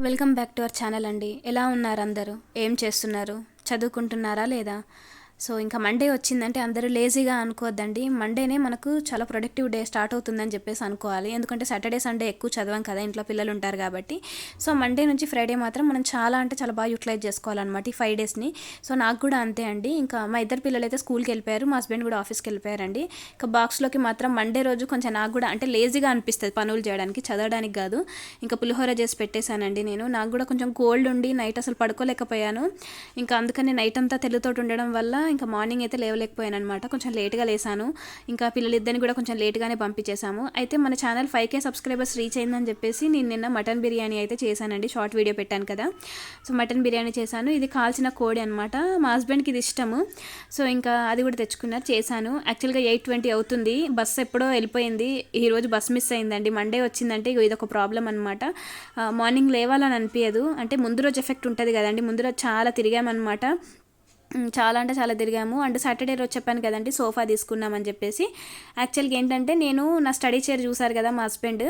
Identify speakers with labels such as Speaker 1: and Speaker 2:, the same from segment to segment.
Speaker 1: Welcome back to our channel అండి. ఎలా ఉన్నారు అందరూ? ఏం చేస్తున్నారు? చదువుకుంటున్నారా లేదా? సో ఇంకా మండే వచ్చిందంటే అందరూ లేజీగా అనుకోవద్దండి. మండేనే మనకు చాలా ప్రొడక్టివ్ డే స్టార్ట్ అవుతుందని చెప్పేసి అనుకోవాలి. ఎందుకంటే సాటర్డే సండే ఎక్కువ చదవం కదా ఇంట్లో పిల్లలు ఉంటారు కాబట్టి. సో మండే నుంచి ఫ్రైడే మాత్రం మనం చాలా అంటే చాలా బాగా యూటిలైజ్ చేసుకోవాలన్నమాట ఈ ఫైవ్ డేస్ని సో నాకు కూడా అంతే అండి. ఇంకా మా ఇద్దరు పిల్లలు అయితే స్కూల్కి వెళ్ళిపోయారు మా హస్బెండ్ కూడా ఆఫీస్కి వెళ్ళిపోయారండి. ఇంకా బాక్స్లోకి మాత్రం మండే రోజు కొంచెం నాకు కూడా అంటే లేజీగా అనిపిస్తుంది పనులు చేయడానికి చదవడానికి కాదు. ఇంకా పులిహోర చేసి పెట్టేశానండి నేను. నాకు కూడా కొంచెం కోల్డ్ ఉండి నైట్ అసలు పడుకోలేకపోయాను. ఇంకా అందుకని నైట్ అంతా తెలుగుతోటి ఉండడం వల్ల ఇంకా మార్నింగ్ అయితే లేవలేకపోయాను అనమాట కొంచెం లేట్గా లేసాను. ఇంకా పిల్లలిద్దరిని కూడా కొంచెం లేట్గానే పంపించేశాము. అయితే మన channel five K subscribers reach అయిందని చెప్పేసి నేను నిన్న మటన్ బిర్యానీ అయితే చేశానండి. షార్ట్ వీడియో పెట్టాను కదా. సో మటన్ బిర్యానీ చేశాను. ఇది కాల్చిన కోడి అనమాట మా హస్బెండ్కి ఇది ఇష్టము. సో ఇంకా అది కూడా తెచ్చుకున్నారు చేశాను. యాక్చువల్గా ఎయిట్ ట్వంటీ అవుతుంది. బస్సు ఎప్పుడో వెళ్ళిపోయింది. ఈరోజు బస్ మిస్ అయిందండి. మండే వచ్చిందంటే ఇగో ఇది ఒక ప్రాబ్లం అనమాట మార్నింగ్ లేవాలని అనిపించదు అంటే ముందు రోజు ఎఫెక్ట్ ఉంటుంది కదండి. ముందు రోజు చాలా తిరిగామన్నమాట. చాలా అంటే చాలా తిరిగాము. అండ్ సాటర్డే రోజు చెప్పాను కదండి సోఫా తీసుకున్నామని చెప్పేసి. యాక్చువల్గా ఏంటంటే నేను నా స్టడీ చైర్ చూసారు కదా మా హస్బెండ్.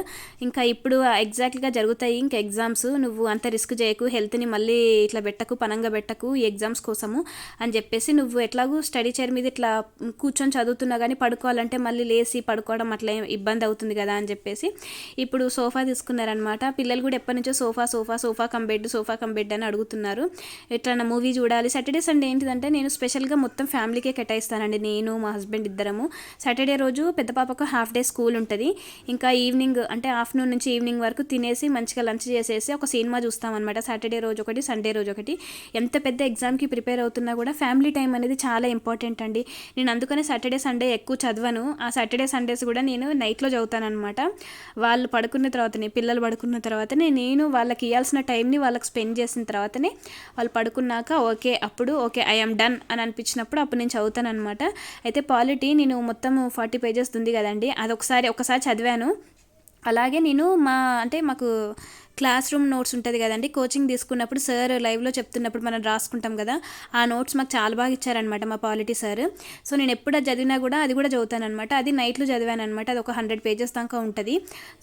Speaker 1: ఇంకా ఇప్పుడు ఎగ్జాక్ట్గా జరుగుతాయి ఇంకా ఎగ్జామ్స్. నువ్వు అంత రిస్క్ చేయకు హెల్త్ని మళ్ళీ ఇట్లా పెట్టకు పనంగా పెట్టకు ఈ ఎగ్జామ్స్ కోసము అని చెప్పేసి నువ్వు ఎట్లాగూ స్టడీ చైర్ మీద ఇట్లా కూర్చొని చదువుతున్నా కానీ పడుకోవాలంటే మళ్ళీ లేచి పడుకోవడం అట్లా ఏం ఇబ్బంది అవుతుంది కదా అని చెప్పేసి ఇప్పుడు సోఫా తీసుకున్నారనమాట పిల్లలు కూడా ఎప్పటి నుంచో sofa sofa sofa cum bed sofa cum bed అని అడుగుతున్నారు. ఎట్లా మూవీ చూడాలి. సాటర్డే సండే ఏంటిదంటే నేను స్పెషల్గా మొత్తం ఫ్యామిలీకే కేటాయిస్తానండి. నేను మా హస్బెండ్ ఇద్దరము. సాటర్డే రోజు పెద్ద పాపకు హాఫ్ డే స్కూల్ ఉంటుంది. ఇంకా ఈవినింగ్ అంటే ఆఫ్టర్నూన్ నుంచి ఈవినింగ్ వరకు తినేసి మంచిగా లంచ్ చేసేసి ఒక సినిమా చూస్తామన్నమాట. సాటర్డే రోజు ఒకటి సండే రోజు ఒకటి. ఎంత పెద్ద ఎగ్జామ్కి ప్రిపేర్ అవుతున్నా కూడా ఫ్యామిలీ టైం అనేది చాలా ఇంపార్టెంట్ అండి. నేను అందుకనే సాటర్డే సండే ఎక్కువ చదవను. ఆ సాటర్డే సండేస్ కూడా నేను నైట్లో చదువుతాను అనమాట వాళ్ళు పడుకున్న తర్వాతనే పిల్లలు పడుకున్న తర్వాతనే నేను వాళ్ళకి ఇవ్వాల్సిన టైంని వాళ్ళకి స్పెండ్ చేసిన తర్వాతనే వాళ్ళు పడుకున్నాక ఓకే అప్పుడు ఓకే ఐఎమ్ డన్ అని అనిపించినప్పుడు అప్పుడు నేను చదువుతాను అనమాట అయితే పాలిటీ నేను మొత్తం ఫార్టీ పేజెస్ ఉంది కదండి. అది ఒకసారి ఒకసారి చదివాను. అలాగే నేను మా అంటే మాకు క్లాస్ రూమ్ నోట్స్ ఉంటుంది కదండి కోచింగ్ తీసుకున్నప్పుడు సార్ లైవ్లో చెప్తున్నప్పుడు మనం రాసుకుంటాం కదా ఆ నోట్స్ మాకు చాలా బాగా ఇచ్చారనమాట మా పాలిటీ సార్. సో నేను ఎప్పుడు చదివినా కూడా అది కూడా చదువుతాను అనమాట అది నైట్లో చదివాను అనమాట అది ఒక హండ్రెడ్ పేజెస్ దాకా ఉంటుంది.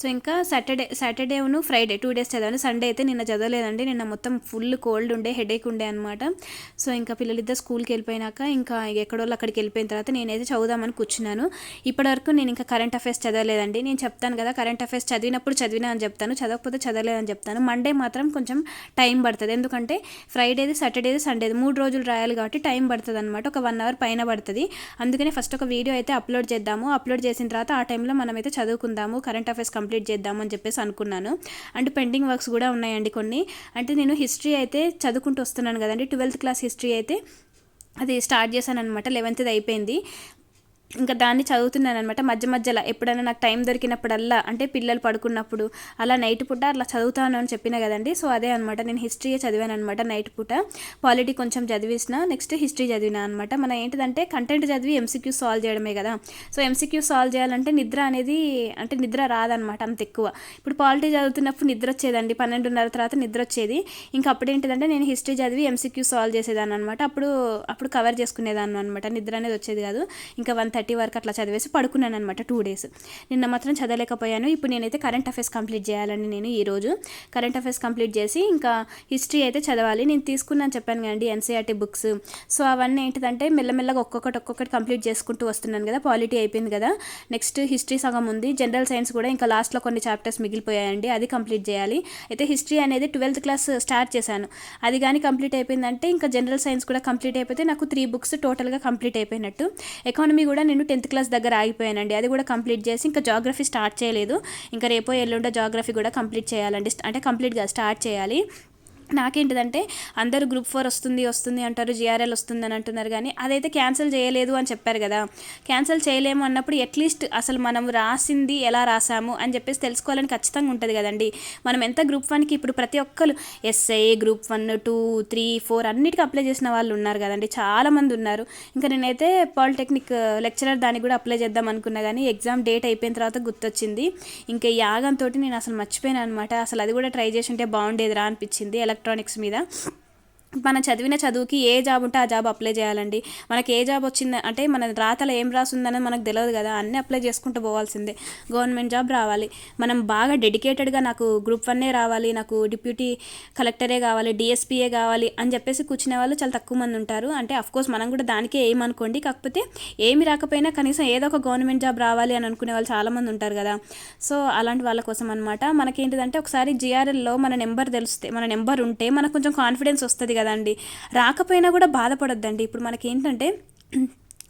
Speaker 1: సో ఇంకా సాటర్డే సాటర్డేను ఫ్రైడే టూ డేస్ చదివాను. సండే అయితే నిన్న చదవలేదండి నిన్న మొత్తం ఫుల్ కోల్డ్ ఉండే హెడేక్ ఉండే అనమాట సో ఇంకా పిల్లలిద్దరు స్కూల్కి వెళ్ళిపోయినాక ఇంకా ఎక్కడోళ్ళు అక్కడికి వెళ్ళిపోయిన తర్వాత నేనైతే చదువుదామని కూర్చున్నాను. ఇప్పటివరకు నేను ఇంకా కరెంట్ అఫైర్స్ చదవలేదండి. నేను చెప్తాను కదా కరెంట్ అఫైర్స్ చదివినప్పుడు చదివినా అని చెప్తాను చదవకపోతే చదవలేదని చెప్తాను. మండే మాత్రం కొంచెం టైం పడుతుంది. ఎందుకంటే ఫ్రైడేది సాటర్డేది సండేది మూడు రోజులు రాయాలి కాబట్టి టైం పడుతుంది అనమాట ఒక వన్ అవర్ పైన పడుతుంది. అందుకనే ఫస్ట్ ఒక వీడియో అయితే అప్లోడ్ చేద్దాము. అప్లోడ్ చేసిన తర్వాత ఆ టైంలో మనమైతే చదువుకుందాము. కరెంట్ అఫైర్స్ కంప్లీట్ చేద్దాము అని చెప్పేసి అనుకున్నాను. అండ్ పెండింగ్ వర్క్స్ కూడా ఉన్నాయండి కొన్ని. అంటే నేను హిస్టరీ అయితే చదువుకుంటూ వస్తున్నాను కదండి. ట్వెల్త్ క్లాస్ హిస్టరీ అయితే అది స్టార్ట్ చేశాను అనమాట లెవెన్త్ది అయిపోయింది. ఇంకా దాన్ని చదువుతున్నాను అనమాట మధ్య మధ్యలో ఎప్పుడైనా నాకు టైం దొరికినప్పుడల్లా అంటే పిల్లలు పడుకున్నప్పుడు అలా నైట్ పూట అట్లా చదువుతాను అని చెప్పిన కదండి. సో అదే అనమాట నేను హిస్టరీయే చదివాను అనమాట నైట్ పూట. పాలిటీ కొంచెం చదివేసిన నెక్స్ట్ హిస్టరీ చదివిన అనమాట మన ఏంటిదంటే కంటెంట్ చదివి ఎంసీక్యూ సాల్వ్ చేయడమే కదా. సో ఎంసీక్యూ సాల్వ్ చేయాలంటే నిద్ర అనేది అంటే నిద్ర రాదనమాట అంత ఎక్కువ. ఇప్పుడు పాలిటీ చదువుతున్నప్పుడు నిద్ర వచ్చేదండి. పన్నెండున్నర తర్వాత నిద్ర వచ్చేది. ఇంకా అప్పుడు ఏంటిదంటే నేను హిస్టరీ చదివి ఎంసీక్యూ సాల్వ్ చేసేదాన్ని అనమాట అప్పుడు అప్పుడు కవర్ చేసుకునేదాన్ని అనమాట నిద్ర అనేది వచ్చేది కాదు. ఇంకా వన్ థర్టీ వరకు అట్లా చదివేసి పడుకున్నాను అనమాట టూ డేస్ నిన్న మాత్రం చదవలేకపోయాను. ఇప్పుడు నేనైతే కరెంట్ అఫైర్స్ కంప్లీట్ చేయాలని నేను ఈరోజు కరెంట్ అఫైర్స్ కంప్లీట్ చేసి ఇంకా హిస్టరీ అయితే చదవాలి. నేను తీసుకున్నాను చెప్పాను కదండి ఎన్సీఆర్టీ బుక్స్ సో అవన్నీ ఏంటిదంటే మెల్లమెల్లగా ఒక్కొక్కటి ఒక్కొక్కటి కంప్లీట్ చేసుకుంటూ వస్తున్నాను కదా పాలిటీ అయిపోయింది కదా. నెక్స్ట్ హిస్టరీ సగం ఉంది. జనరల్ సైన్స్ కూడా ఇంకా లాస్ట్లో కొన్ని చాప్టర్స్ మిగిలిపోయాయండి. అది కంప్లీట్ చేయాలి. అయితే హిస్టరీ అనేది ట్వెల్త్ క్లాస్ స్టార్ట్ చేశాను. అది కానీ కంప్లీట్ అయిపోయిందంటే ఇంకా జనరల్ సైన్స్ కూడా కంప్లీట్ అయిపోతే నాకు త్రీ బుక్స్ టోటల్గా కంప్లీట్ అయిపోయినట్టు. ఎకానమీ కూడా నేను టెన్త్ క్లాస్ దగ్గర ఆగిపోయానండి. అది కూడా కంప్లీట్ చేసి ఇంకా జాగ్రఫీ స్టార్ట్ చేయలేదు. ఇంకా రేపో ఎల్లుండో జాగ్రఫీ కూడా కంప్లీట్ చేయాలండి. అంటే కంప్లీట్గా స్టార్ట్ చేయాలి. నాకేంటిదంటే అందరూ గ్రూప్ ఫోర్ వస్తుంది వస్తుంది అంటారు జిఆర్ఎల్ వస్తుంది అని అంటున్నారు కానీ అదైతే క్యాన్సిల్ చేయలేదు అని చెప్పారు కదా. క్యాన్సిల్ చేయలేము అన్నప్పుడు అట్లీస్ట్ అసలు మనం రాసింది ఎలా రాసాము అని చెప్పేసి తెలుసుకోవాలని ఖచ్చితంగా ఉంటుంది కదండి. మనం ఎంత గ్రూప్ వన్కి ఇప్పుడు ప్రతి ఒక్కరు SI group one two three four అన్నిటికీ అప్లై చేసిన వాళ్ళు ఉన్నారు కదండి. చాలామంది ఉన్నారు. ఇంకా నేనైతే పాలిటెక్నిక్ లెక్చరర్ uh, దానికి కూడా అప్లై చేద్దాం అనుకున్నా కానీ ఎగ్జామ్ డేట్ అయిపోయిన తర్వాత గుర్తొచ్చింది. ఇంకా ఈ యాగంతో నేను అసలు మర్చిపోయాను అనమాట అసలు అది కూడా ట్రై చేసి ఉంటే బాగుండేదిరా అనిపించింది. ఎలక్ట్రానిక్స్ మీద. మనం చదివిన చదువుకి ఏ జాబ్ ఉంటే ఆ జాబ్ అప్లై చేయాలండి. మనకి ఏ జాబ్ వచ్చింది అంటే మన రాతలో ఏం రాసిందని మనకు తెలియదు కదా అన్నీ అప్లై చేసుకుంటూ పోవాల్సిందే. గవర్నమెంట్ జాబ్ రావాలి. మనం బాగా డెడికేటెడ్గా నాకు గ్రూప్ వన్నే రావాలి నాకు డిప్యూటీ కలెక్టరే కావాలి డిఎస్పీఏ కావాలి అని చెప్పేసి కూర్చునే వాళ్ళు చాలా తక్కువ మంది ఉంటారు. అంటే అఫ్కోర్స్ మనం కూడా దానికే ఏమనుకోండి కాకపోతే ఏమి రాకపోయినా కనీసం ఏదో ఒక గవర్నమెంట్ జాబ్ రావాలి అని అనుకునే వాళ్ళు చాలామంది ఉంటారు కదా. సో అలాంటి వాళ్ళ కోసం అనమాట మనకేంటిదంటే ఒకసారి జిఆర్ఎల్లో మన నెంబర్ తెలిస్తే మన నెంబర్ ఉంటే మనకు కొంచెం కాన్ఫిడెన్స్ వస్తుంది కదా. కదండి. రాకపోయినా కూడా బాధపడొద్దండి. ఇప్పుడు మనకి ఏంటంటే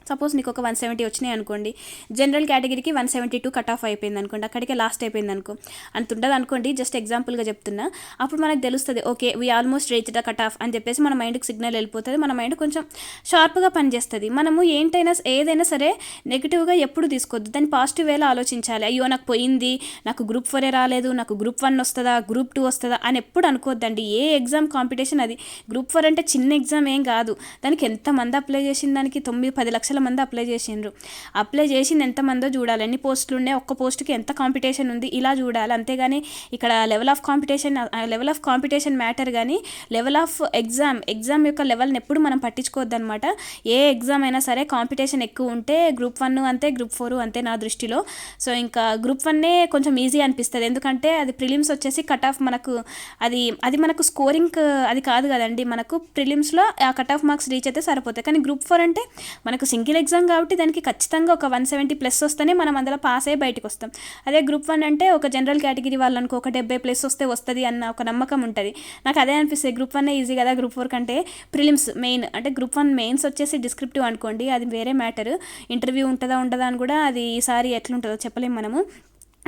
Speaker 1: సపోజ్ నీకు ఒక వన్ సెవెంటీ వచ్చినాయి అనుకోండి జనరల్ కేటగిరీకి one seventy two cut off అయిపోయింది అనుకోండి అక్కడికే లాస్ట్ అయిపోయింది అనుకో అంత ఉండదు అనుకోండి జస్ట్ ఎగ్జాంపుల్గా చెప్తున్నా. అప్పుడు మనకు తెలుస్తుంది okay we almost reach the cut off అని చెప్పేసి మన మైండ్కి సిగ్నల్ వెళ్ళిపోతుంది మన మైండ్ కొంచెం షార్ప్గా పనిచేస్తుంది. మనము ఏంటైనా ఏదైనా సరే నెగిటివ్గా ఎప్పుడు తీసుకోవద్దు దాన్ని పాజిటివ్ వేలో ఆలోచించాలి. అయ్యో నాకు పోయింది నాకు గ్రూప్ ఫోరే రాలేదు నాకు గ్రూప్ వన్ వస్తుందా గ్రూప్ టూ వస్తుందా అని ఎప్పుడు అనుకోవద్దండి. ఏ ఎగ్జామ్ కాంపిటీషన్ అది? గ్రూప్ ఫోర్ అంటే చిన్న ఎగ్జామ్ ఏం కాదు. దానికి ఎంతమంది అప్లై చేసిన దానికి? తొమ్మిది పది లక్షల మంది అప్లై చేసిండ్రు. అప్లై చేసింది ఎంతమందో చూడాలి. ఎన్ని పోస్టులు ఉన్నాయి? ఒక్క పోస్ట్కి ఎంత కాంపిటీషన్ ఉంది? ఇలా చూడాలి. అంతేగాని ఇక్కడ level of competition level of competition matter కానీ లెవెల్ ఆఫ్ ఎగ్జామ్ ఎగ్జామ్ యొక్క లెవెల్ని ఎప్పుడు మనం పట్టించుకోవద్దు అనమాట ఏ ఎగ్జామ్ అయినా సరే కాంపిటీషన్ ఎక్కువ ఉంటే గ్రూప్ వన్ అంతే గ్రూప్ ఫోర్ అంతే నా దృష్టిలో. సో ఇంకా గ్రూప్ వన్నే కొంచెం ఈజీ అనిపిస్తుంది. ఎందుకంటే అది ప్రిలిమ్స్ వచ్చేసి కట్ ఆఫ్ మనకు అది అది మనకు స్కోరింగ్ అది కాదు కదండి. మనకు ప్రిలిమ్స్లో ఆ కట్ ఆఫ్ మార్క్స్ రీచ్ అయితే సరిపోతాయి. కానీ గ్రూప్ ఫోర్ అంటే మనకు సింగిల్ ఎగ్జామ్ కాబట్టి దానికి ఖచ్చితంగా ఒక వన్ సెవెంటీ ప్లస్ వస్తేనే మనం అందులో పాస్ అయ్యి బయటకు వస్తాం. అదే గ్రూప్ వన్ అంటే ఒక జనరల్ కేటగిరీ వాళ్ళనుకో ఒక డెబ్బై ప్లస్ వస్తే వస్తుంది అన్న ఒక నమ్మకం ఉంటుంది. నాకు అదే అనిపిస్తుంది గ్రూప్ వన్ ఈజీ కదా గ్రూప్ ఫోర్ కంటే ప్రిలిమ్స్ మెయిన్ అంటే గ్రూప్ వన్ మెయిన్స్ వచ్చేసి డిస్క్రిప్టివ్ అనుకోండి అది వేరే మ్యాటర్ ఇంటర్వ్యూ ఉంటుందా ఉండదా అని కూడా అది ఈసారి ఎట్లుంటుందో చెప్పలేము మనము.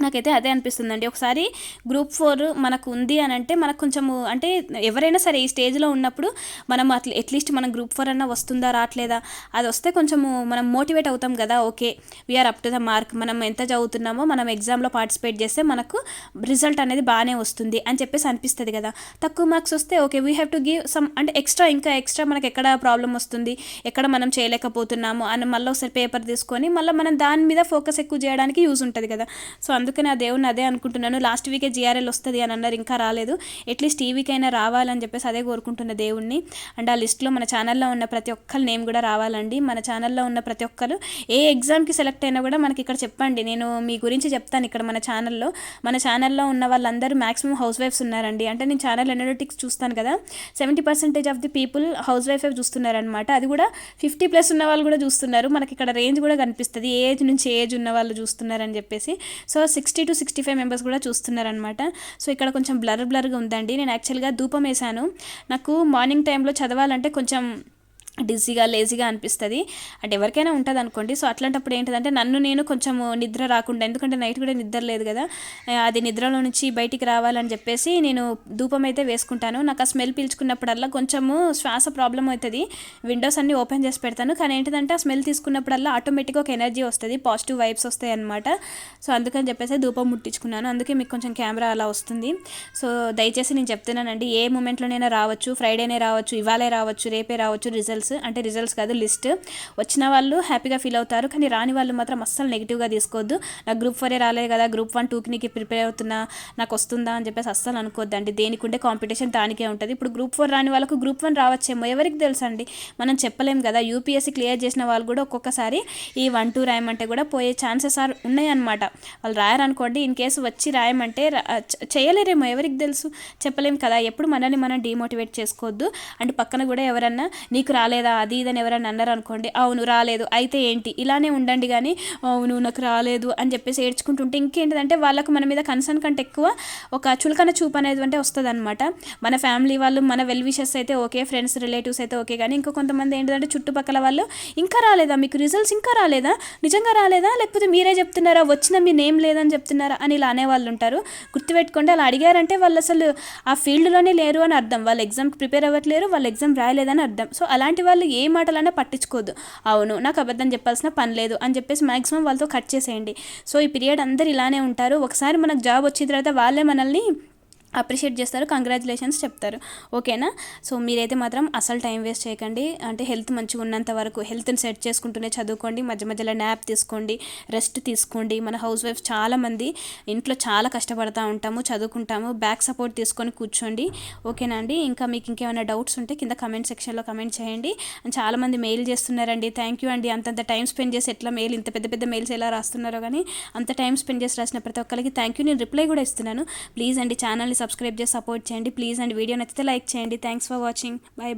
Speaker 1: నాకైతే అదే అనిపిస్తుందండి. ఒకసారి గ్రూప్ ఫోర్ మనకు ఉంది అని అంటే మనకు కొంచెము అంటే ఎవరైనా సరే ఈ స్టేజ్లో ఉన్నప్పుడు మనం అట్లా అట్లీస్ట్ మనం గ్రూప్ ఫోర్ అన్న వస్తుందా రావట్లేదా అది వస్తే కొంచెము మనం మోటివేట్ అవుతాం కదా okay we are up to the mark మనం ఎంత చదువుతున్నామో మనం ఎగ్జామ్లో పార్టిసిపేట్ చేస్తే మనకు రిజల్ట్ అనేది బాగానే వస్తుంది అని చెప్పేసి అనిపిస్తుంది కదా. తక్కువ మార్క్స్ వస్తే okay we have to give some అంటే ఎక్స్ట్రా ఇంకా ఎక్స్ట్రా మనకి ఎక్కడ ప్రాబ్లం వస్తుంది ఎక్కడ మనం చేయలేకపోతున్నాము అని మళ్ళీ ఒకసారి పేపర్ తీసుకొని మళ్ళీ మనం దాని మీద ఫోకస్ ఎక్కువ చేయడానికి యూజ్ ఉంటుంది కదా. సో అందుకని ఆ దేవుని అదే అనుకుంటున్నాను. లాస్ట్ వీకే జిఆర్ఎల్ వస్తుంది అని అన్నారు ఇంకా రాలేదు. అట్లీస్ట్ ఈ వీక్ అయినా రావాలని చెప్పేసి అదే కోరుకుంటున్న దేవుణ్ణి. అండ్ ఆ లిస్ట్లో మన ఛానల్లో ఉన్న ప్రతి ఒక్కరి నేమ్ కూడా రావాలండి. మన ఛానల్లో ఉన్న ప్రతి ఒక్కరు ఏ ఎగ్జామ్కి సెలెక్ట్ అయినా కూడా మనకి ఇక్కడ చెప్పండి. నేను మీ గురించి చెప్తాను ఇక్కడ మన ఛానల్లో. మన ఛానల్లో ఉన్న వాళ్ళందరూ మాక్సిమం హౌస్ వైఫ్స్ ఉన్నారండి. అంటే నేను ఛానల్ ఎనలిటిక్స్ చూస్తాను కదా. Seventy percentage of the people housewife చూస్తున్నారనమాట అది కూడా ఫిఫ్టీ ప్లస్ ఉన్న వాళ్ళు కూడా చూస్తున్నారు. మనకి ఇక్కడ రేంజ్ కూడా కనిపిస్తుంది. ఏ ఏజ్ నుంచి ఏజ్ ఉన్న వాళ్ళు చూస్తున్నారని చెప్పేసి. So sixty two sixty five members కూడా చూస్తున్నారనమాట సో ఇక్కడ కొంచెం బ్లర్ బ్లర్గా ఉందండి. నేను యాక్చువల్గా ధూపం వేశాను. నాకు మార్నింగ్ టైంలో చదవాలంటే కొంచెం డిజీగా లేజీగా అనిపిస్తుంది. అంటే ఎవరికైనా ఉంటుంది అనుకోండి సో అట్లాంటప్పుడు ఏంటంటే నన్ను నేను కొంచెం నిద్ర రాకుండా ఎందుకంటే నైట్ కూడా నిద్ర లేదు కదా అది నిద్రలో నుంచి బయటికి రావాలని చెప్పేసి నేను ధూపం అయితే వేసుకుంటాను. నాకు ఆ స్మెల్ పీల్చుకున్నప్పుడల్లా కొంచెము శ్వాస ప్రాబ్లం అవుతుంది. విండోస్ అన్ని ఓపెన్ చేసి పెడతాను. కానీ ఏంటంటే ఆ స్మెల్ తీసుకున్నప్పుడల్లా ఆటోమేటిక్గా ఒక ఎనర్జీ వస్తుంది. పాజిటివ్ వైబ్స్ వస్తాయి అనమాట సో అందుకని చెప్పేసి ధూపం ముట్టించుకున్నాను. అందుకే మీకు కొంచెం కెమెరా అలా వస్తుంది. సో దయచేసి నేను చెప్తున్నానండి. ఏ మూమెంట్లోనైనా రావచ్చు. ఫ్రైడేనే రావచ్చు. ఇవాళే రావచ్చు. రేపే రావచ్చు. రిజల్ట్స్ రిజల్ట్స్ అంటే రిజల్ట్స్ కాదు లిస్ట్ వచ్చిన వాళ్ళు హ్యాపీగా ఫీల్ అవుతారు కానీ రాని వాళ్ళు మాత్రం అస్సలు నెగిటివ్గా తీసుకోవద్దు. నాకు గ్రూప్ ఫోరే రాలేదు కదా గ్రూప్ వన్ టూకి నీకు ప్రిపేర్ అవుతున్నా నాకు వస్తుందా అని చెప్పేసి అస్సలు అనుకోద్దండి. దేనికి ఉండే కాంపిటీషన్ దానికే ఉంటుంది. ఇప్పుడు గ్రూప్ ఫోర్ రాని వాళ్ళకు గ్రూప్ వన్ రావచ్చేమో ఎవరికి తెలుసండి? మనం చెప్పలేం కదా యూపీఎస్సీ క్లియర్ చేసిన వాళ్ళు కూడా ఒక్కొక్కసారి ఈ వన్ టూ రాయమంటే కూడా పోయే ఛాన్సెస్ ఆర్ ఉన్నాయన్నమాట. వాళ్ళు రాయారనుకోండి ఇన్ కేసు వచ్చి రాయమంటే చేయలేరేమో ఎవరికి తెలుసు? చెప్పలేం కదా ఎప్పుడు మనల్ని మనం డిమోటివేట్ చేసుకోవద్దు. అండ్ పక్కన కూడా ఎవరన్నా నీకు రాలేదు రాలేదా? అది ఇదని ఎవరైనా అన్నారు అనుకోండి అవును రాలేదు అయితే ఏంటి? ఇలానే ఉండండి కానీ అవును నాకు రాలేదు అని చెప్పేసి ఏడ్చుకుంటుంటే ఇంకేంటిదంటే వాళ్ళకు మన మీద కన్సర్న్ కంటే ఎక్కువ ఒక చులకన చూపు అనేది అంటే వస్తుంది అనమాట మన ఫ్యామిలీ వాళ్ళు మన వెల్ విషెస్ అయితే ఓకే ఫ్రెండ్స్ రిలేటివ్స్ అయితే ఓకే కానీ ఇంకా కొంతమంది ఏంటంటే చుట్టుపక్కల వాళ్ళు ఇంకా రాలేదా? మీకు రిజల్ట్స్ ఇంకా రాలేదా? నిజంగా రాలేదా? లేకపోతే మీరే చెప్తున్నారా? వచ్చిన మీ నేమ్ లేదని చెప్తున్నారా? అని ఇలా అనేవాళ్ళు ఉంటారు. గుర్తుపెట్టుకోండి అలా అడిగారంటే వాళ్ళు అసలు ఆ ఫీల్డ్లోనే లేరు అని అర్థం. వాళ్ళు ఎగ్జామ్కి ప్రిపేర్ అవ్వట్లేరు వాళ్ళు ఎగ్జామ్ రాయలేదని అర్థం. సో అలాంటి వాళ్ళు ఏ మాటలన్నా పట్టించుకోవద్దు అవును నాకు అబద్ధం చెప్పాల్సిన పని లేదు అని చెప్పేసి మ్యాక్సిమం వాళ్ళతో కట్ చేసేయండి. సో ఈ పీరియడ్ అందరు ఇలానే ఉంటారు. ఒకసారి మనకు జాబ్ వచ్చిన తర్వాత వాళ్ళే మనల్ని అప్రిషియేట్ చేస్తారు కంగ్రాచులేషన్స్ చెప్తారు. ఓకేనా? సో మీరైతే మాత్రం అసలు టైం వేస్ట్ చేయకండి. అంటే హెల్త్ మంచిగా ఉన్నంత వరకు హెల్త్ని సెట్ చేసుకుంటూనే చదువుకోండి. మధ్య మధ్యలో న్యాప్ తీసుకోండి రెస్ట్ తీసుకోండి. మన హౌస్ వైఫ్ చాలామంది ఇంట్లో చాలా కష్టపడతా ఉంటాము చదువుకుంటాము. బ్యాక్ సపోర్ట్ తీసుకొని కూర్చోండి. ఓకేనా అండి? ఇంకా మీకు ఇంకేమైనా డౌట్స్ ఉంటే కింద కమెంట్ సెక్షన్లో కమెంట్ చేయండి. చాలామంది మెయిల్ చేస్తున్నారండి. థ్యాంక్ యూ అండి. అంతంత టైం స్పెండ్ చేసి ఎట్లా మెయిల్ ఇంత పెద్ద పెద్ద మెయిల్స్ ఎలా రాస్తున్నారో కానీ అంత టైం స్పెండ్ చేసి రాసిన ప్రతి ఒక్కరికి థ్యాంక్ యూ. నేను రిప్లై కూడా ఇస్తున్నాను. ప్లీజ్ అండి ఛానల్ని సబ్స్క్రైబ్ చేసి సపోర్ట్ చేయండి. Please and. వీడియో నచ్చితే లైక్ చేయండి. Thanks for watching bye